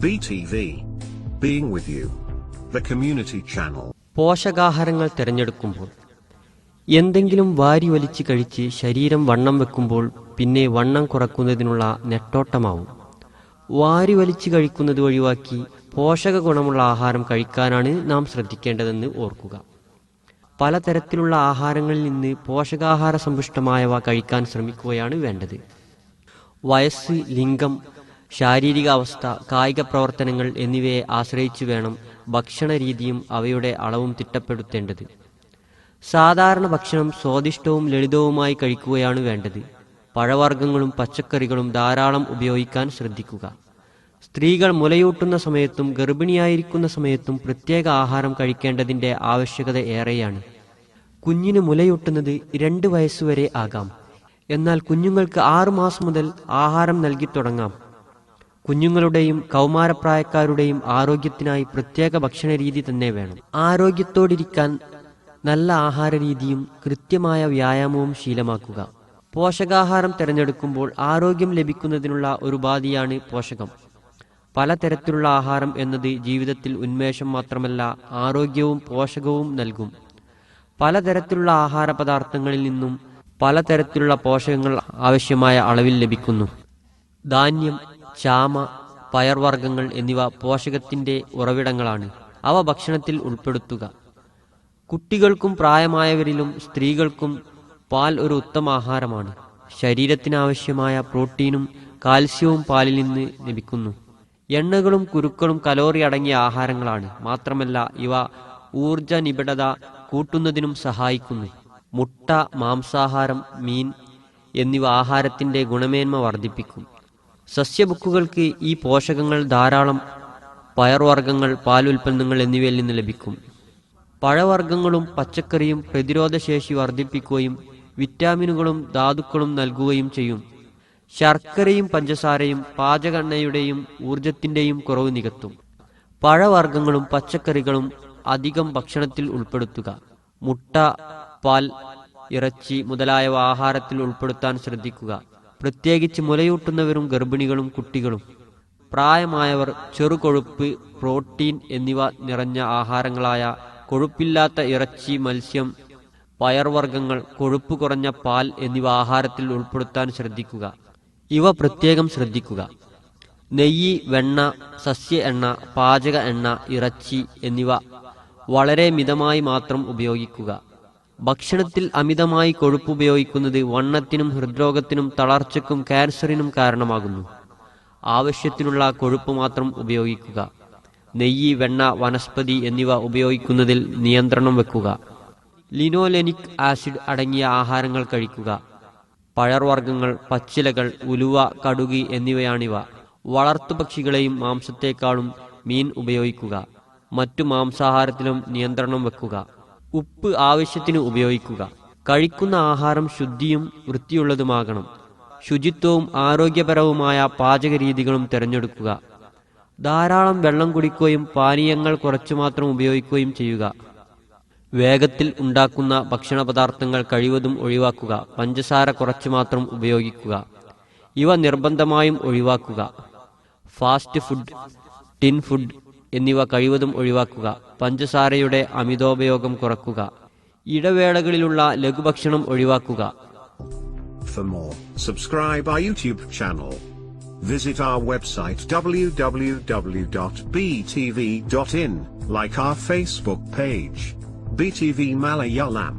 BTV. Being with you. The community channel. പോഷകാഹാരങ്ങൾ തിരഞ്ഞെടുക്കുമ്പോൾ എന്തെങ്കിലും വാരി വലിച്ച് കഴിച്ച് ശരീരം വണ്ണം വെക്കുമ്പോൾ പിന്നെ വണ്ണം കുറക്കുന്നതിനുള്ള നെട്ടോട്ടമാവും വാരി വലിച്ച് കഴിക്കുന്നത് ഒഴിവാക്കി പോഷക ഗുണമുള്ള ആഹാരം കഴിക്കാനാണ് നാം ശ്രദ്ധിക്കേണ്ടതെന്ന് ഓർക്കുക പലതരത്തിലുള്ള ആഹാരങ്ങളിൽ നിന്ന് പോഷകാഹാര സമ്പുഷ്ടമായവ കഴിക്കാൻ ശ്രമിക്കുകയാണ് വേണ്ടത് വയസ്സ് ലിംഗം ശാരീരിക അവസ്ഥ കായിക പ്രവർത്തനങ്ങൾ എന്നിവയെ ആശ്രയിച്ചു വേണം ഭക്ഷണ രീതിയും അവയുടെ അളവും തിട്ടപ്പെടുത്തേണ്ടത്. സാധാരണ ഭക്ഷണം സ്വാദിഷ്ടവും ലളിതവുമായി കഴിക്കുകയാണ് വേണ്ടത്. പഴവർഗങ്ങളും പച്ചക്കറികളും ധാരാളം ഉപയോഗിക്കാൻ ശ്രദ്ധിക്കുക. സ്ത്രീകൾ മുലയൂട്ടുന്ന സമയത്തും ഗർഭിണിയായിരിക്കുന്ന സമയത്തും പ്രത്യേക ആഹാരം കഴിക്കേണ്ടതിന്റെ ആവശ്യകത ഏറെയാണ്. കുഞ്ഞിന് മുലയൂട്ടുന്നത് രണ്ട് വയസ്സുവരെ ആകാം. എന്നാൽ കുഞ്ഞുങ്ങൾക്ക് ആറുമാസം മുതൽ ആഹാരം നൽകി തുടങ്ങാം. കുഞ്ഞുങ്ങളുടെയും കൗമാരപ്രായക്കാരുടെയും ആരോഗ്യത്തിനായി പ്രത്യേക ഭക്ഷണ രീതി തന്നെ വേണം. ആരോഗ്യത്തോടിരിക്കാൻ നല്ല ആഹാര രീതിയും കൃത്യമായ വ്യായാമവും ശീലമാക്കുക. പോഷകാഹാരം തിരഞ്ഞെടുക്കുമ്പോൾ ആരോഗ്യം ലഭിക്കുന്നതിനുള്ള ഒരു ഉപാധിയാണ് പോഷകം. പലതരത്തിലുള്ള ആഹാരം എന്നത് ജീവിതത്തിൽ ഉന്മേഷം മാത്രമല്ല ആരോഗ്യവും പോഷകവും നൽകും. പലതരത്തിലുള്ള ആഹാര പദാർത്ഥങ്ങളിൽ നിന്നും പലതരത്തിലുള്ള പോഷകങ്ങൾ ആവശ്യമായ അളവിൽ ലഭിക്കുന്നു. ധാന്യം ചാമ പയർവർഗങ്ങൾ എന്നിവ പോഷകത്തിന്റെ ഉറവിടങ്ങളാണ്. അവ ഭക്ഷണത്തിൽ ഉൾപ്പെടുത്തുക. കുട്ടികൾക്കും പ്രായമായവരിലും സ്ത്രീകൾക്കും പാൽ ഒരു ഉത്തമ ആഹാരമാണ്. ശരീരത്തിനാവശ്യമായ പ്രോട്ടീനും കാൽസ്യവും പാലിൽ നിന്ന് ലഭിക്കുന്നു. എണ്ണകളും കുരുക്കളും കലോറി അടങ്ങിയ ആഹാരങ്ങളാണ്. മാത്രമല്ല ഇവ ഊർജ നിബിഡത കൂട്ടുന്നതിനും സഹായിക്കുന്നു. മുട്ട മാംസാഹാരം മീൻ എന്നിവ ആഹാരത്തിന്റെ ഗുണമേന്മ വർദ്ധിപ്പിക്കും. സസ്യബുക്കുകൾക്ക് ഈ പോഷകങ്ങൾ ധാരാളം പയർവർഗങ്ങൾ പാലുൽപ്പന്നങ്ങൾ എന്നിവയിൽ നിന്ന് ലഭിക്കും. പഴവർഗങ്ങളും പച്ചക്കറിയും പ്രതിരോധശേഷി വർദ്ധിപ്പിക്കുകയും വിറ്റാമിനുകളും ധാതുക്കളും നൽകുകയും ചെയ്യും. ശർക്കരയും പഞ്ചസാരയും പാചകണ്ണയുടെയും ഊർജത്തിന്റെയും കുറവ് നികത്തും. പഴവർഗങ്ങളും പച്ചക്കറികളും അധികം ഭക്ഷണത്തിൽ ഉൾപ്പെടുത്തുക. മുട്ട പാൽ ഇറച്ചി മുതലായവ ആഹാരത്തിൽ ഉൾപ്പെടുത്താൻ ശ്രദ്ധിക്കുക. പ്രത്യേകിച്ച് മുലയൂട്ടുന്നവരും ഗർഭിണികളും കുട്ടികളും. പ്രായമായവർ ചെറുകൊഴുപ്പ് പ്രോട്ടീൻ എന്നിവ നിറഞ്ഞ ആഹാരങ്ങളായ കൊഴുപ്പില്ലാത്ത ഇറച്ചി മത്സ്യം പയർവർഗങ്ങൾ കൊഴുപ്പ് കുറഞ്ഞ പാൽ എന്നിവ ആഹാരത്തിൽ ഉൾപ്പെടുത്താൻ ശ്രദ്ധിക്കുക. ഇവ പ്രത്യേകം ശ്രദ്ധിക്കുക. നെയ്യ് വെണ്ണ സസ്യ എണ്ണ പാചക എണ്ണ ഇറച്ചി എന്നിവ വളരെ മിതമായി മാത്രം ഉപയോഗിക്കുക. ഭക്ഷണത്തിൽ അമിതമായി കൊഴുപ്പ് ഉപയോഗിക്കുന്നത് വണ്ണത്തിനും ഹൃദ്രോഗത്തിനും തളർച്ചയ്ക്കും ക്യാൻസറിനും കാരണമാകുന്നു. ആവശ്യത്തിനുള്ള കൊഴുപ്പ് മാത്രം ഉപയോഗിക്കുക. നെയ്യ് വെണ്ണ വനസ്പതി എന്നിവ ഉപയോഗിക്കുന്നതിൽ നിയന്ത്രണം വെക്കുക. ലിനോലെനിക് ആസിഡ് അടങ്ങിയ ആഹാരങ്ങൾ കഴിക്കുക. പഴർവർഗങ്ങൾ പച്ചിലകൾ ഉലുവ കടുകി എന്നിവയാണിവ. വളർത്തുപക്ഷികളെയും മാംസത്തെക്കാളും മീൻ ഉപയോഗിക്കുക. മറ്റു മാംസാഹാരത്തിലും നിയന്ത്രണം വെക്കുക. ഉപ്പ് ആവശ്യത്തിന് ഉപയോഗിക്കുക. കഴിക്കുന്ന ആഹാരം ശുദ്ധിയും വൃത്തിയുള്ളതുമാകണം. ശുചിത്വവും ആരോഗ്യപരവുമായ പാചക രീതികളും തിരഞ്ഞെടുക്കുക. ധാരാളം വെള്ളം കുടിക്കുകയും പാനീയങ്ങൾ കുറച്ചു മാത്രം ഉപയോഗിക്കുകയും ചെയ്യുക. വേഗത്തിൽ ഉണ്ടാക്കുന്ന ഭക്ഷണ പദാർത്ഥങ്ങൾ കഴിവതും ഒഴിവാക്കുക. പഞ്ചസാര കുറച്ചു മാത്രം ഉപയോഗിക്കുക. ഇവ നിർബന്ധമായും ഒഴിവാക്കുക. ഫാസ്റ്റ് ഫുഡ് ടിൻ ഫുഡ് എന്നിവ കഴിവതും ഒഴിവാക്കുക പഞ്ചസാരയുടെ അമിതോപയോഗം കുറക്കുക ഇടവേളകളിലുള്ള ലഘുഭക്ഷണം ഒഴിവാക്കുക For more, subscribe our YouTube channel. Visit our website www.btv.in, like our Facebook page. BTV Malayalam.